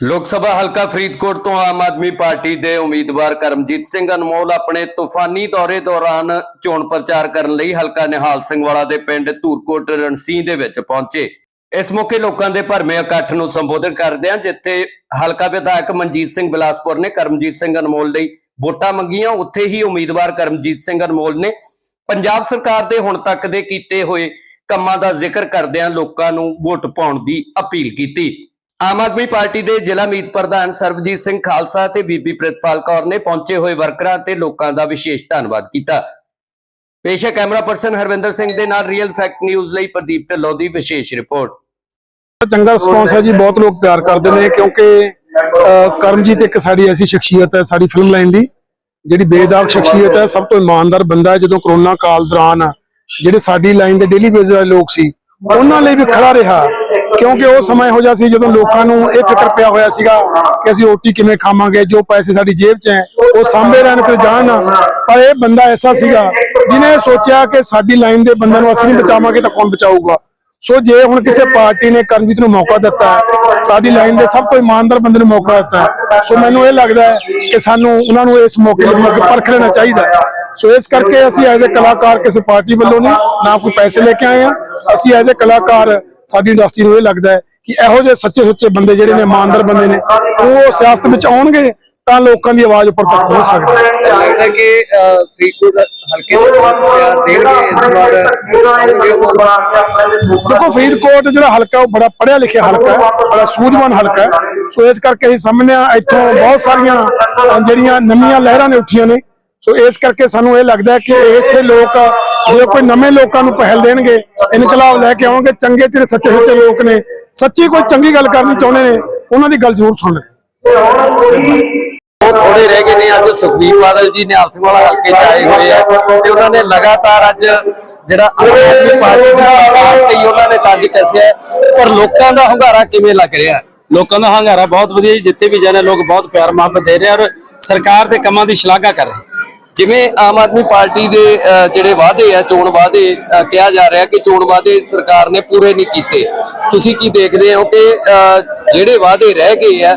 ਲੋਕ ਸਭਾ ਹਲਕਾ ਫਰੀਦਕੋਟ ਤੋਂ ਆਮ ਆਦਮੀ ਪਾਰਟੀ ਦੇ ਉਮੀਦਵਾਰ ਕਰਮਜੀਤ ਸਿੰਘ ਅਨਮੋਲ ਆਪਣੇ ਤੂਫਾਨੀ ਦੌਰੇ ਦੌਰਾਨ ਚੋਣ ਪ੍ਰਚਾਰ ਕਰਨ ਲਈ ਹਲਕਾ ਨਿਹਾਲ ਸਿੰਘ ਵਾਲਾ ਦੇ ਪਿੰਡ ਧੂਰਕੋਟ ਰਣਸੀ ਦੇ ਵਿੱਚ ਪਹੁੰਚੇ। ਇਸ ਮੌਕੇ ਲੋਕਾਂ ਦੇ ਭਰਵੇਂ ਇਕੱਠ ਨੂੰ ਸੰਬੋਧਨ ਕਰਦਿਆਂ ਜਿੱਥੇ ਹਲਕਾ ਵਿਧਾਇਕ ਮਨਜੀਤ ਸਿੰਘ ਬਿਲਾਸਪੁਰ ਨੇ ਕਰਮਜੀਤ ਸਿੰਘ ਅਨਮੋਲ ਲਈ ਵੋਟਾਂ ਮੰਗੀਆਂ, ਉੱਥੇ ਹੀ ਉਮੀਦਵਾਰ ਕਰਮਜੀਤ ਸਿੰਘ ਅਨਮੋਲ ਨੇ ਪੰਜਾਬ ਸਰਕਾਰ ਦੇ ਹੁਣ ਤੱਕ ਦੇ ਕੀਤੇ ਹੋਏ ਕੰਮਾਂ ਦਾ ਜ਼ਿਕਰ ਕਰਦਿਆਂ ਲੋਕਾਂ ਨੂੰ ਵੋਟ ਪਾਉਣ ਦੀ ਅਪੀਲ ਕੀਤੀ। ਆਮ ਆਦਮੀ ਪਾਰਟੀ ਦੇ ਜ਼ਿਲ੍ਹਾ ਮੀਤ ਪ੍ਰਧਾਨ ਸਰਬਜੀਤ ਸਿੰਘ ਖਾਲਸਾ ਤੇ ਬੀਬੀ ਪ੍ਰਿਤਪਾਲ ਕੌਰ ਨੇ ਪਹੁੰਚੇ ਹੋਏ ਵਰਕਰਾਂ ਤੇ ਲੋਕਾਂ ਦਾ ਵਿਸ਼ੇਸ਼ ਧੰਨਵਾਦ ਕੀਤਾ। ਪੇਸ਼ ਕੈਮਰਾ ਪਰਸਨ ਹਰਵਿੰਦਰ ਸਿੰਘ ਦੇ ਨਾਲ ਰੀਅਲ ਫੈਕਟ ਨਿਊਜ਼ ਲਈ ਪ੍ਰਦੀਪ ਢਿੱਲੋਂ ਦੀ ਵਿਸ਼ੇਸ਼ ਰਿਪੋਰਟ। ਚੰਗਾ ਰਿਸਪੌਂਸ ਹੈ ਜੀ, ਬਹੁਤ ਲੋਕ ਪਿਆਰ ਕਰਦੇ ਨੇ ਕਿਉਂਕਿ ਕਰਮਜੀਤ ਇੱਕ ਸਾਡੀ ਐਸੀ ਸ਼ਖਸੀਅਤ ਹੈ, ਸਾਡੀ ਫਿਲਮ ਲਾਈਨ ਦੀ, ਜਿਹੜੀ ਬੇਦਾਗ ਸ਼ਖਸੀਅਤ ਹੈ, ਸਭ ਤੋਂ ਇਮਾਨਦਾਰ ਬੰਦਾ ਹੈ, ਜਦੋਂ ਕਰੋਨਾ ਕਾਲ ਦੌਰਾਨ, ਜਿਹੜੇ ਸਾਡੀ ਲਾਈਨ ਦੇ ਡੇਲੀ ਬੇਸ ਵਾਲੇ ਲੋਕ ਸੀ, ਉਹਨਾਂ ਲਈ ਵੀ ਖੜਾ ਰਿਹਾ। ਕਿਉਂਕਿ ਉਹ ਸਮਾਂ ਇਹੋ ਜਿਹਾ ਸੀ ਜਦੋਂ ਲੋਕਾਂ ਨੂੰ ਇਹ ਫਿਕਰ ਪਿਆ ਹੋਇਆ ਸੀਗਾ ਕਿ ਅਸੀਂ ਰੋਟੀ ਕਿਵੇਂ ਖਾਵਾਂਗੇ, ਜੋ ਪੈਸੇ ਸਾਡੀ ਜੇਬ 'ਚ ਹੈ, ਉਹ ਸਾਂਭੇ ਰਹਿਣ ਕਿ ਜਾਣ। ਪਰ ਇਹ ਬੰਦਾ ਐਸਾ ਸੀਗਾ ਜਿਹਨੇ ਸੋਚਿਆ ਕਿ ਸਾਡੀ ਲਾਈਨ ਦੇ ਬੰਦਿਆਂ ਨੂੰ ਅਸੀਂ ਨਹੀਂ ਬਚਾਵਾਂਗੇ ਤਾਂ ਕੌਣ ਬਚਾਊਗਾ। ਸੋ ਜੇ ਹੁਣ ਕਿਸੇ ਪਾਰਟੀ ਨੇ ਕਰਮਜੀਤ ਨੂੰ ਮੌਕਾ ਦਿੱਤਾ ਹੈ ਸਾਡੀ ਲਾਈਨ ਦੇ ਸਭ ਤੋਂ ਇਮਾਨਦਾਰ ਬੰਦੇ ਨੂੰ ਮੌਕਾ ਦਿੱਤਾ ਹੈ ਸੋ ਮੈਨੂੰ ਇਹ ਲੱਗਦਾ ਹੈ ਕਿ ਸਾਨੂੰ ਉਹਨਾਂ ਨੂੰ ਇਸ ਮੌਕੇ ਲਈ ਪਰਖ ਲੈਣਾ ਚਾਹੀਦਾ ਹੈ। ਸੋ ਇਸ ਕਰਕੇ ਅਸੀਂ ਐਜ਼ ਅ ਕਲਾਕਾਰ ਕਿਸੇ ਪਾਰਟੀ ਵੱਲੋਂ ਨਹੀਂ, ਨਾ ਕੋਈ ਪੈਸੇ ਲੈ ਕੇ ਆਏ ਆ ਅਸੀਂ ਐਜ਼ ਅ ਕਲਾਕਾਰ ਸਾਡੀ ਇੰਡਸਟਰੀ ਨੂੰ ਇਹ ਲੱਗਦਾ ਹੈ ਕਿ ਇਹੋ ਜਿਹੇ ਸੱਚੇ ਸੁੱਚੇ ਬੰਦੇ ਜਿਹੜੇ ਨੇ ਇਮਾਨਦਾਰ ਬੰਦੇ ਨੇ ਉਹ ਸਿਆਸਤ ਵਿੱਚ ਆਉਣਗੇ ਤਾਂ ਲੋਕਾਂ ਦੀ ਆਵਾਜ਼ ਉੱਪਰ ਤੱਕ ਪਹੁੰਚ ਸਕਦੀ ਹੈ। ਲੱਗਦਾ ਕਿ ਫਰੀਦਕੋਟ ਹਲਕੇ ਦੇਖੋ ਫਰੀਦਕੋਟ ਜਿਹੜਾ ਹਲਕਾ ਉਹ ਬੜਾ ਪੜ੍ਹਿਆ ਲਿਖਿਆ ਹਲਕਾ ਹੈ ਬੜਾ ਸੂਝਵਾਨ ਹਲਕਾ ਹੈ। ਸੋ ਇਸ ਕਰਕੇ ਅਸੀਂ ਸਮਝਦੇ ਹਾਂ ਇੱਥੋਂ ਬਹੁਤ ਸਾਰੀਆਂ ਜਿਹੜੀਆਂ ਨਵੀਆਂ ਲਹਿਰਾਂ ਨੇ ਉੱਠੀਆਂ ਨੇ ਸੋ ਇਸ ਕਰਕੇ ਸਾਨੂੰ ਇਹ ਲੱਗਦਾ ਹੈ ਕਿ ਇੱਥੇ ਲੋਕ, ਜੇ ਕੋਈ ਨਵੇਂ ਲੋਕਾਂ ਨੂੰ ਪਹਿਲ ਦੇਣਗੇ, ਇਨਕਲਾਬ ਲੈ ਕੇ ਆਉਣਗੇ, ਚੰਗੇ ਤੇ ਸੱਚੇ ਸੁੱਚੇ ਲੋਕ ਨੇ, ਸੱਚੀ ਕੋਈ ਚੰਗੀ ਗੱਲ ਕਰਨੀ ਚਾਹੁੰਦੇ ਨੇ, ਉਹਨਾਂ ਦੀ ਗੱਲ ਜ਼ਰੂਰ ਸੁਣਨ ਉਹ ਥੋੜੇ ਰਹਿ ਗਏ ਨੇ, ਅੱਜ ਸੁਖਬੀਰ ਬਾਦਲ ਜੀ ਨਿਹਾਲ ਸਿੰਘ ਵਾਲਾ ਹਲਕੇ ਚ ਆਏ ਹੋਏ ਆ ਤੇ ਉਹਨਾਂ ਨੇ ਲਗਾਤਾਰ ਅੱਜ ਜਿਹੜਾ ਆਮ ਆਦਮੀ ਪਾਰਟੀ ਦੀ ਸਰਕਾਰ ਤੇ ਉਹਨਾਂ ਨੇ ਤੱਜ ਕੱਸਿਆ ਪਰ ਲੋਕਾਂ ਦਾ ਹੰਗਾਰਾ ਕਿਵੇਂ ਲੱਗ ਰਿਹਾ ਲੋਕਾਂ ਦਾ ਹੰਗਾਰਾ ਬਹੁਤ ਵਧੀਆ ਜੀ, ਜਿੱਥੇ ਵੀ ਜਾਂਦੇ ਲੋਕ ਬਹੁਤ ਪਿਆਰ ਮੁਹੱਬਤ ਦੇ ਰਹੇ ਔਰ ਸਰਕਾਰ ਦੇ ਕੰਮਾਂ ਦੀ ਸ਼ਲਾਘਾ ਕਰ ਰਹੇ ਜਿਵੇਂ ਆਮ ਆਦਮੀ ਪਾਰਟੀ ਦੇ ਜਿਹੜੇ ਵਾਅਦੇ ਆ ਚੋਣ ਵਾਅਦੇ ਕਿਹਾ ਜਾ ਰਿਹਾ ਕਿ ਚੋਣ ਵਾਅਦੇ ਸਰਕਾਰ ਨੇ ਪੂਰੇ ਨਹੀਂ ਕੀਤੇ। ਤੁਸੀਂ ਕੀ ਦੇਖਦੇ ਹੋ ਕਿ ਜਿਹੜੇ ਵਾਅਦੇ ਰਹਿ ਗਏ ਆ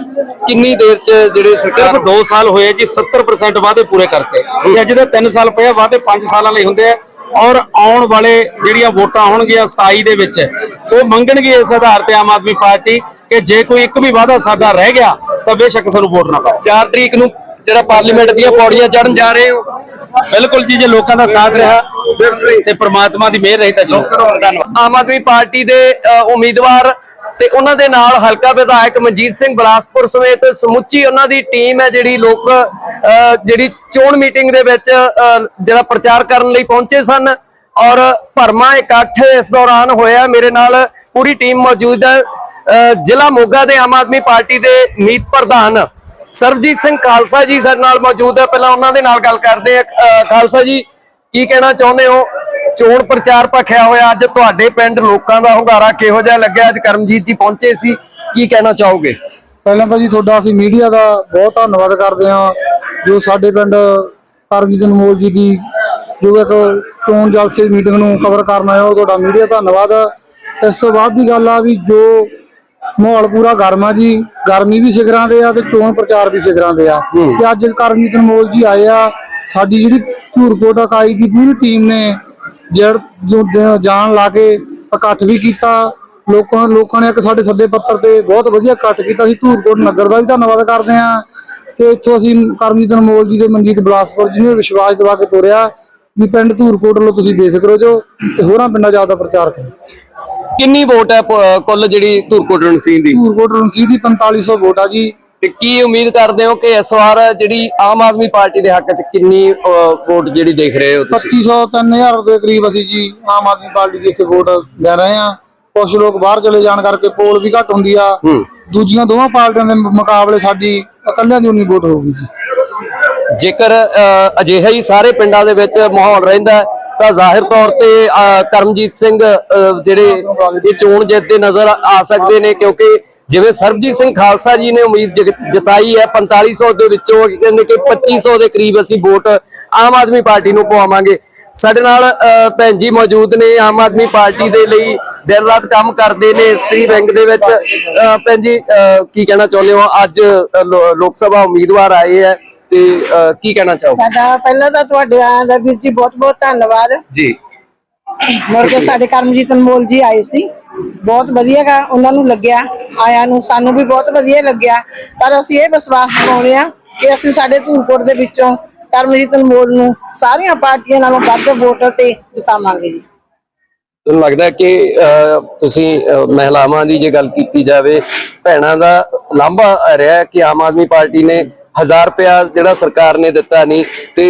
ਕਿੰਨੀ ਦੇਰ ਚ ਜਿਹੜੇ ਸਰਕਾਰ ਸਿਰਫ 2 ਸਾਲ ਹੋਏ ਜੀ 70% ਵਾਅਦੇ ਪੂਰੇ ਕਰਤੇ। ਇਹ ਜਿਹਦੇ 3 ਸਾਲ ਪਏ ਵਾਅਦੇ 5 ਸਾਲਾਂ ਲਈ ਹੁੰਦੇ ਆ। ਔਰ ਆਉਣ ਵਾਲੇ ਜਿਹੜੀਆਂ ਵੋਟਾਂ ਹੋਣਗੀਆਂ 27 ਦੇ ਵਿੱਚ ਉਹ ਮੰਗਣਗੇ ਇਸ ਆਧਾਰ ਤੇ ਆਮ ਆਦਮੀ ਪਾਰਟੀ ਕਿ ਜੇ ਕੋਈ ਇੱਕ ਵੀ ਵਾਅਦਾ ਸਾਡਾ ਰਹਿ ਗਿਆ ਤਾਂ ਬੇਸ਼ੱਕ ਸਾਨੂੰ ਵੋਟ ਨਾ ਪਾਓ। 4 ਤਰੀਕ ਨੂੰ ਜਿਹੜਾ ਪਾਰਲੀਮੈਂਟ ਦੀਆਂ ਪੌੜੀਆਂ ਚੜਨ ਜਾ ਰਹੇ ਹੋ? ਬਿਲਕੁਲ ਜੀ ਜੇ ਲੋਕਾਂ ਦਾ ਸਾਥ ਰਿਹਾ ਤੇ ਪ੍ਰਮਾਤਮਾ ਦੀ ਮਿਹਰ ਰਹੀ ਤਾਂ ਜੀ। ਧੰਨਵਾਦ। ਆਮ ਆਦਮੀ ਪਾਰਟੀ ਦੇ ਉਮੀਦਵਾਰ ਤੇ ਉਹਨਾਂ ਦੇ ਨਾਲ ਹਲਕਾ ਵਿਧਾਇਕ ਮਨਜੀਤ ਸਿੰਘ ਬਲਾਸਪੁਰ ਸਮੇਤ ਸਮੁੱਚੀ ਉਹਨਾਂ ਦੀ ਟੀਮ ਹੈ ਜਿਹੜੀ ਲੋਕ ਜਿਹੜੀ ਚੋਣ ਮੀਟਿੰਗ ਦੇ ਵਿੱਚ ਜਿਹੜਾ ਪ੍ਰਚਾਰ ਕਰਨ ਲਈ ਪਹੁੰਚੇ ਸਨ ਔਰ ਭਰਮਾ ਇਕੱਠ ਇਸ ਦੌਰਾਨ ਹੋਇਆ। ਮੇਰੇ ਨਾਲ ਪੂਰੀ ਟੀਮ ਮੌਜੂਦ ਹੈ। ਜ਼ਿਲ੍ਹਾ ਮੋਗਾ ਦੇ ਆਮ ਆਦਮੀ ਪਾਰਟੀ ਦੇ ਮੀਤ ਪ੍ਰਧਾਨ ਸਰਬਜੀਤ ਸਿੰਘ ਖਾਲਸਾ ਜੀ ਸਾਡੇ ਨਾਲ ਮੌਜੂਦ ਹੈ। ਪਹਿਲਾਂ ਉਹਨਾਂ ਦੇ ਨਾਲ ਗੱਲ ਕਰਦੇ ਆ ਖਾਲਸਾ ਜੀ, ਕੀ ਕਹਿਣਾ ਚਾਹੁੰਦੇ ਹੋ? ਚੋਣ ਪ੍ਰਚਾਰ ਭਖਿਆ ਹੋਇਆ। ਅੱਜ ਤੁਹਾਡੇ ਪਿੰਡ ਲੋਕਾਂ ਦਾ ਹੁੰਗਾਰਾ ਕਿਹੋ ਜਿਹਾ ਲੱਗਿਆ? ਅੱਜ ਕਰਮਜੀਤ ਜੀ ਪਹੁੰਚੇ ਸੀ। ਕੀ ਕਹਿਣਾ ਚਾਹੋਗੇ? ਪਹਿਲਾਂ ਤਾਂ ਜੀ ਤੁਹਾਡਾ ਅਸੀਂ ਮੀਡੀਆ ਦਾ ਬਹੁਤ ਧੰਨਵਾਦ ਕਰਦੇ ਹਾਂ। ਜੋ ਸਾਡੇ ਪਿੰਡ ਕਰਮਜੀਤ ਅਨਮੋਲ ਜੀ ਦੀ ਜੋ ਇੱਕ ਚੋਣ ਜਲਸੇ ਮੀਟਿੰਗ ਨੂੰ ਕਵਰ ਕਰਨ ਆਇਆ ਹੋ ਤੁਹਾਡਾ ਮੀਡੀਆ ਧੰਨਵਾਦ ਇਸ ਤੋਂ ਬਾਅਦ ਦੀ ਗੱਲ ਆ ਵੀ ਜੋ ਮਾਹੌਲ ਪੂਰਾ ਗਰਮ ਆ ਜੀ। ਗਰਮੀ ਵੀ ਸਿਖਰਾਂ ਦੇ ਆ ਤੇ ਚੋਣ ਪ੍ਰਚਾਰ ਵੀ ਸਿਖਰਾਂ ਦੇ ਆ। ਤੇ ਅੱਜ ਕਰਮਜੀਤ ਅਨਮੋਲ ਜੀ ਆਏ ਆ। ਸਾਡੀ ਜਿਹੜੀ ਧੂਰਕੋਟ ਇਕਾਈ ਦੀ ਪੂਰੀ ਟੀਮ ਨੇ ਜੜ ਜੋ ਜ- ਜਾਨ ਲਾ ਕੇ ਇਕੱਠ ਵੀ ਕੀਤਾ। ਲੋਕਾਂ ਲੋਕਾਂ ਨੇ ਇੱਕ ਸਾਡੇ ਸੱਦੇ ਪੱਤਰ ਤੇ ਬਹੁਤ ਵਧੀਆ ਇਕੱਠ ਕੀਤਾ ਸੀ। ਧੂਰਕੋਟ ਨਗਰ ਦਾ ਵੀ ਧੰਨਵਾਦ ਕਰਦੇ ਹਾਂ ਤੇ ਇੱਥੋਂ ਅਸੀਂ ਕਰਮਜੀਤ ਅਨਮੋਲ ਜੀ ਦੇ ਮਨਜੀਤ ਬਲਾਸਪੁਰ ਜੀ ਨੂੰ ਵਿਸ਼ਵਾਸ ਦਿਵਾ ਕੇ ਤੋਰਿਆ ਵੀ ਪਿੰਡ ਧੂਰਕੋਟ ਵੱਲੋਂ ਤੁਸੀਂ ਬੇਫਿਕਰ ਹੋ ਜਾਓ ਤੇ ਹੋਰਾਂ ਪਿੰਡਾਂ ਜ਼ਿਆਦਾ ਪ੍ਰਚਾਰ ਕਰੋ। ਕਿੰਨੀ ਵੋਟ ਹੈ ਪ- ਕੁੱਲ ਜਿਹੜੀ ਧੂਰਕੋਟ ਰਣਸੀਂਹ ਦੀ? ਧੂਰਕੋਟ ਰਣਸੀ ਦੀ 4500 ਵੋਟ ਆ ਜੀ। ਤੇ ਕੀ ਉਮੀਦ ਕਰਦੇ ਹੋ ਕਿ ਇਸ ਵਾਰ ਜਿਹੜੀ ਆਮ ਆਦਮੀ ਪਾਰਟੀ ਦੇ ਹੱਕ 'ਚ ਕਿੰਨੀ ਵੋਟ ਜਿਹੜੀ ਦੇਖ ਰਹੇ ਹੋ ਤੁਸੀਂ? 2500 3000 ਦੇ ਕਰੀਬ ਅਸੀਂ ਜੀ ਆਮ ਆਦਮੀ ਪਾਰਟੀ ਦੀ ਇੱਥੇ ਵੋਟ ਲੈ ਰਹੇ ਆ ਕੁਝ ਲੋਕ ਬਾਹਰ ਚਲੇ ਜਾਣ ਕਰਕੇ ਪੋਲ ਵੀ ਘੱਟ ਹੁੰਦੀ ਆ। ਦੂਜੀਆਂ ਦੋਵਾਂ ਪਾਰਟੀਆਂ ਦੇ ਮੁਕਾਬਲੇ ਸਾਡੀ ਇਕੱਲਿਆਂ ਦੀ ਉਨੀ ਵੋਟ ਹੋਊਗੀ ਜੀ। ਜੇਕਰ ਅਜਿਹਾ ਹੀ ਸਾਰੇ ਪਿੰਡਾਂ ਦੇ ਵਿੱਚ ਮਾਹੌਲ ਰਹਿੰਦਾ ਹੈ, ਤਾਂ ਜ਼ਾਹਿਰ ਤੌਰ ਤੇ ਕਰਮਜੀਤ ਸਿੰਘ ਜਿਹੜੇ ਇਹ ਚੋਣ ਜਿੱਤਦੇ ਨਜ਼ਰ ਆ ਸਕਦੇ ਨੇ ਕਿਉਂਕਿ ਜਿਵੇਂ ਸਰਬਜੀਤ ਸਿੰਘ ਖਾਲਸਾ ਜੀ ਨੇ ਉਮੀਦ ਜਤਾਈ ਹੈ 4500 ਦੇ ਵਿੱਚੋਂ ਕਹਿੰਦੇ ਕਿ 2500 ਦੇ ਕਰੀਬ ਅਸੀਂ ਵੋਟ ਆਮ ਆਦਮੀ ਪਾਰਟੀ ਨੂੰ ਪਵਾਵਾਂਗੇ। ਸਾਡੇ ਨਾਲ ਅ, ਭੈਣ ਜੀ ਮੌਜੂਦ ਨੇ ਆਮ ਆਦਮੀ ਪਾਰਟੀ ਦੇ ਲਈ ਦਿਨ ਰਾਤ ਕੰਮ ਕਰਦੇ ਨੇ ਇਸਤਰੀ ਬੈਂਕ ਦੇ ਵਿੱਚ। ਅਹ ਭੈਣ ਜੀ ਅਹ ਕੀ ਕਹਿਣਾ ਚਾਹੁੰਦੇ ਹੋ? ਅੱਜ ਲੋਕ ਸਭਾ ਉਮੀਦਵਾਰ ਆਏ ਹੈ। ਤੇ ਅਹ ਕੀ ਕਹਿਣਾ ਚਾਹੋ ਸਾਡਾ ਪਹਿਲਾਂ ਤਾਂ ਤੁਹਾਡੇ ਆਇਆਂ ਦਾ ਵੀਰ ਜੀ ਬਹੁਤ ਬਹੁਤ ਧੰਨਵਾਦ। ਜੀ। ਮੁੜ ਕੇ ਸਾਡੇ ਕਰਮਜੀਤ ਅਨਮੋਲ ਜੀ ਆਏ ਸੀ। ਬਹੁਤ ਵਧੀਆ ਗਾ ਉਹਨਾਂ ਨੂੰ ਲੱਗਿਆ ਆਇਆਂ ਨੂੰ ਸਾਨੂੰ ਵੀ ਬਹੁਤ ਵਧੀਆ ਲੱਗਿਆ। ਪਰ ਅਸੀਂ ਇਹ ਵਿਸ਼ਵਾਸ ਦਿਵਾਉਂਦੇ ਆ ਕਿ ਅਸੀਂ ਸਾਡੇ ਧੂਲਕੋਟ ਦੇ ਵਿੱਚੋਂ ਕਰਮਜੀਤ ਅਨਮੋਲ ਨੂੰ ਸਾਰੀਆਂ ਪਾਰਟੀਆਂ ਨਾਲੋਂ ਵੱਧ ਵੋਟ ਤੇ ਜਿਤਾਵਾਂਗੇ ਜੀ। ਤੁਹਾਨੂੰ ਲੱਗਦਾ ਹੈ ਕਿ ਅਹ, ਤੁਸੀਂ ਅਹ, ਮਹਿਲਾਵਾਂ ਦੀ ਜੇ ਗੱਲ ਕੀਤੀ ਜਾਵੇ ਭੈਣਾਂ ਦਾ ਲਾਂਭਾ ਰਿਹਾ ਹੈ ਕਿ ਆਮ ਆਦਮੀ ਪਾਰਟੀ ਨੇ 1000 ਰੁਪਇਆ ਜਿਹੜਾ ਸਰਕਾਰ ਨੇ ਦਿੱਤਾ ਨਹੀਂ ਤੇ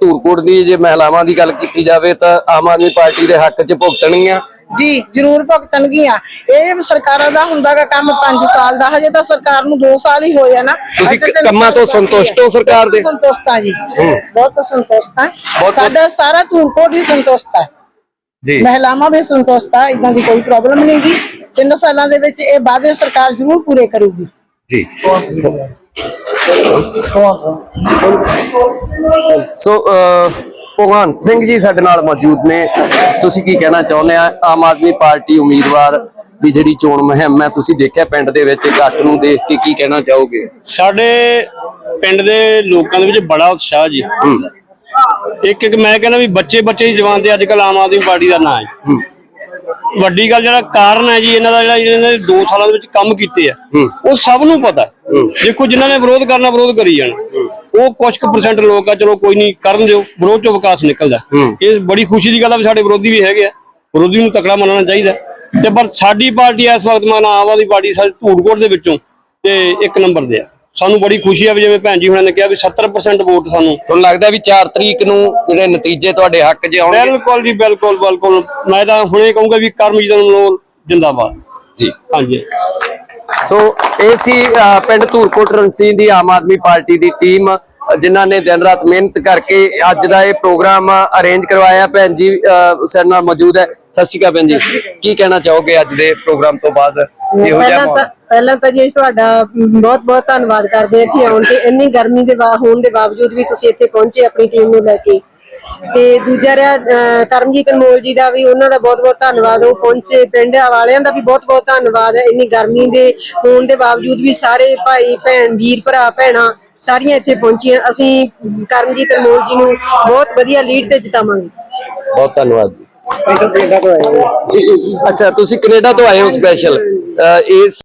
ਧੂਰਕੋਟ ਦੀ ਜੇ ਮਹਿਲਾਵਾਂ ਦੀ ਗੱਲ ਕੀਤੀ ਜਾਵੇ ਤਾਂ ਆਮ ਆਦਮੀ ਪਾਰਟੀ ਦੇ ਹੱਕ 'ਚ ਭੁਗਤਣਗੀਆਂ। ਜੀ ਜ਼ਰੂਰ ਭੁਗਤਣਗੀਆਂ। ਇਹ ਸਰਕਾਰਾਂ ਦਾ ਹੁੰਦਾਗਾ ਕੰਮ 5 ਸਾਲ ਦਾ ਹਜੇ ਤਾਂ ਸਰਕਾਰ ਨੂੰ 2 ਸਾਲ ਹੀ ਹੋਏ ਆ ਨਾ। ਤੁਸੀਂ ਕੰਮਾਂ ਤੋਂ ਸੰਤੁਸ਼ਟ ਹੋ ਸਰਕਾਰ ਦੇ? ਸੰਤੁਸ਼ਟ ਜੀ। ਬਹੁਤ ਸੰਤੁਸ਼ਟ ਸਾਡਾ ਸਾਰਾ ਧੂਰਕੋਟ ਹੀ ਸੰਤੁਸ਼ਟ ਹੈ। ਜੀ। ਮਹਿਲਾਵਾਂ ਵੀ ਸੰਤੁਸ਼ਟ ਆ ਇਦਾਂ ਦੀ ਕੋਈ ਪ੍ਰੋਬਲਮ ਨਹੀਂ ਗੀ। ਤਿੰਨ ਸਾਲਾਂ ਦੇ ਵਿੱਚ ਇਹ ਵਾਅਦੇ ਸਰਕਾਰ ਜ਼ਰੂਰ ਪੂਰੇ ਕਰੂਗੀ। ਜੀ ਸੋ ਅਹ, ਭਗਵੰਤ ਸਿੰਘ ਜੀ ਸਾਡੇ ਨਾਲ ਮੌਜੂਦ ਨੇ। ਤੁਸੀਂ ਕੀ ਕਹਿਣਾ ਚਾਹੁੰਦੇ ਆ? ਆਮ ਆਦਮੀ ਪਾਰਟੀ ਉਮੀਦਵਾਰ ਦੀ ਜਿਹੜੀ ਚੋਣ ਮੁਹਿੰਮ ਹੈ ਤੁਸੀਂ ਦੇਖਿਆ ਪਿੰਡ ਦੇ ਵਿੱਚ ਇਕੱਠ ਨੂੰ ਦੇਖ ਕੇ ਕੀ ਕਹਿਣਾ ਚਾਹੋਗੇ? ਸਾਡੇ ਪਿੰਡ ਦੇ ਲੋਕਾਂ ਦੇ ਵਿੱਚ ਬੜਾ ਉਤਸ਼ਾਹ ਜੀ। ਇੱਕ ਇੱਕ ਮੈਂ ਕਹਿੰਦਾ ਵੀ ਬੱਚੇ ਬੱਚੇ ਹੀ ਜਵਾਨ ਦੇ ਅੱਜ ਕੱਲ ਆਮ ਆਦਮੀ ਪਾਰਟੀ ਦਾ ਨਾਂ ਹੈ। ਹੂੰ। ਵੱਡੀ ਗੱਲ ਜਿਹੜਾ ਕਾਰਨ ਹੈ ਜੀ ਇਹਨਾਂ ਦਾ ਜਿਹੜਾ ਇਹਨਾਂ ਨੇ 2 ਸਾਲਾਂ ਦੇ ਵਿੱਚ ਕੰਮ ਕੀਤੇ ਆ। ਉਹ ਸਭ ਨੂੰ ਪਤਾ। ਦੇਖੋ ਜਿਨ੍ਹਾਂ ਨੇ ਵਿਰੋਧ ਕਰਨਾ ਵਿਰੋਧ ਕਰੀ ਜਾਣ। ਉਹ ਕੁਝ ਕੁ ਪਰਸੈਂਟ ਲੋਕ ਆ ਚਲੋ ਕੋਈ ਨਹੀਂ ਕਰਨ ਦਿਓ ਵਿਰੋਧ ਚੋਂ ਵਿਕਾਸ ਨਿਕਲਦਾ। ਇਹ ਬੜੀ ਖੁਸ਼ੀ ਦੀ ਗੱਲ ਆ ਵੀ ਸਾਡੇ ਵਿਰੋਧੀ ਵੀ ਹੈਗੇ ਆ। ਵਿਰੋਧੀ ਨੂੰ ਤਕੜਾ ਮੰਨਣਾ ਚਾਹੀਦਾ। ਤੇ ਪਰ ਸਾਡੀ ਪਾਰਟੀ ਇਸ ਵਕਤ ਮਾਨਾ ਆਮ ਆਦਮੀ ਪਾਰਟੀ ਸਾਡੇ ਧੂੜਕੋਟ ਦੇ ਵਿੱਚੋਂ ਤੇ ਇੱਕ ਨੰਬਰ ਦੇ ਆ। ਸਾਨੂੰ ਬੜੀ ਖੁਸ਼ੀ ਆ ਵੀ ਜਿਵੇਂ ਭੈਣ ਜੀ ਹੁਣਾਂ ਨੇ ਕਿਹਾ ਵੀ 70% ਵੋਟ ਸਾਨੂੰ। ਤੁਹਾਨੂੰ ਲੱਗਦਾ ਵੀ 4 ਤਰੀਕ ਨੂੰ ਜਿਹੜੇ ਨਤੀਜੇ ਤੁਹਾਡੇ ਹੱਕ 'ਚ ਆਉਣਗੇ? ਬਿਲਕੁਲ ਜੀ ਬਿਲਕੁਲ ਬਿਲਕੁਲ। ਮੈਂ ਤਾਂ ਹੁਣੇ ਕਹੂੰਗਾ ਵੀ ਕਰਮਜੀਤ ਨੂੰ ਜਿੰਦਾਬਾਦ। ਜੀ। ਹਾਂਜੀ। ਸੋ ਇਹ ਸੀ ਪਿੰਡ ਧੂਰਕੋਟ ਰਣਸੀਂ ਦੀ ਆਮ ਆਦਮੀ ਪਾਰਟੀ ਦੀ ਟੀਮ। ਜਿਨ੍ਹਾਂ ਨੇ ਦਿਨ ਰਾਤ ਮਿਹਨਤ ਕਰਕੇ ਅੱਜ ਦਾ ਇਹ ਪ੍ਰੋਗਰਾਮ ਅਰੇਂਜ ਕਰਵਾਇਆ ਭੈਣ ਜੀ ਸਾਡੇ ਨਾਲ ਮੌਜੂਦ ਹੈ। ਸਤਿ ਸ਼੍ਰੀ ਅਕਾਲ ਭੈਣ ਜੀ। ਕੀ ਕਹਿਣਾ ਚਾਹੋਗੇ ਅੱਜ ਦੇ ਪ੍ਰੋਗਰਾਮ ਤੋਂ ਬਾਅਦ? ਇਹੋ ਜਿਹਾ ਪਹਿਲਾਂ ਤਾਂ ਜੀ ਤੁਹਾਡਾ ਬਹੁਤ ਬਹੁਤ ਧੰਨਵਾਦ ਕਰਦੇ ਹਾਂ ਕਿ ਆਉਣ ਤੇ ਇੰਨੀ ਗਰਮੀ ਦੇ ਹੋਣ ਦੇ ਬਾਵਜੂਦ ਵੀ ਤੁਸੀਂ ਇੱਥੇ ਪਹੁੰਚੇ ਆਪਣੀ ਟੀਮ ਨੂੰ ਲੈ ਕੇ। ਤੇ ਦੂਜਾ ਰਿਹਾ ਕਰਮਜੀਤ ਅਨਮੋਲ ਜੀ ਦਾ ਵੀ ਉਹਨਾਂ ਦਾ ਬਹੁਤ ਬਹੁਤ ਧੰਨਵਾਦ। ਉਹ ਪਹੁੰਚੇ ਪਿੰਡ ਵਾਲਿਆਂ ਦਾ ਵੀ ਬਹੁਤ ਬਹੁਤ ਧੰਨਵਾਦ ਹੈ। ਇੰਨੀ ਗਰਮੀ ਦੇ ਹੋਣ ਦੇ ਬਾਵਜੂਦ ਵੀ ਸਾਰੇ ਭਾਈ ਭੈਣ ਵੀਰ ਭਰਾ ਭੈਣਾਂ ਸਾਰੀਆਂ ਇੱਥੇ ਪਹੁੰਚੀਆਂ। ਅਸੀਂ ਕਰਮਜੀਤ ਅਨਮੋਲ ਜੀ ਨੂੰ ਬਹੁਤ ਵਧੀਆ ਲੀਡ ਤੇ ਜਿਤਾਵਾਂਗੇ। ਬਹੁਤ ਧੰਨਵਾਦ ਜੀ। ਅੱਛਾ ਤੁਸੀਂ ਕੈਨੇਡਾ ਤੋਂ ਆਏ ਹੋ ਸਪੈਸ਼ਲ ਇਸ